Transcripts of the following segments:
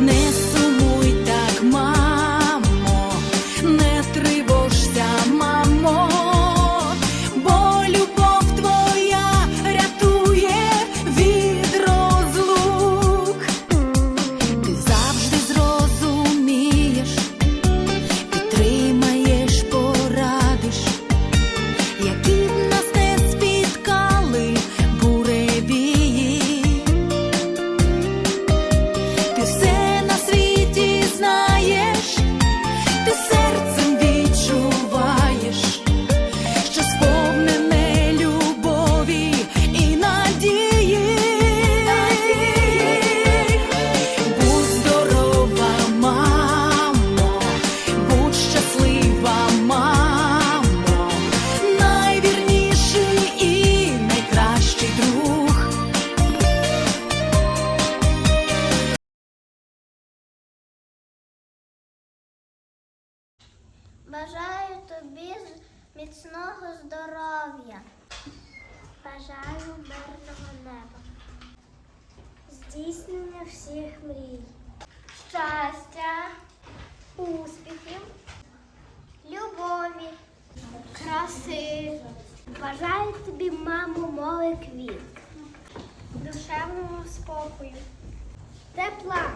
name Бажаю тобі міцного здоров'я. Бажаю мирного неба. Здійснення всіх мрій. Щастя, успіхів, любові, краси. Бажаю тобі, мамо, мови квіт, душевного спокою, тепла,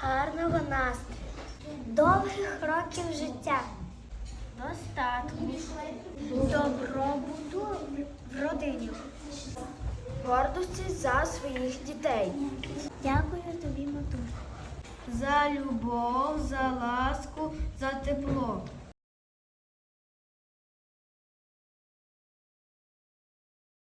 гарного настрою, довгих років життя, достатку, добробуту в родині, гордості за своїх дітей, Дякую тобі, матусь. за любов, за ласку, за тепло.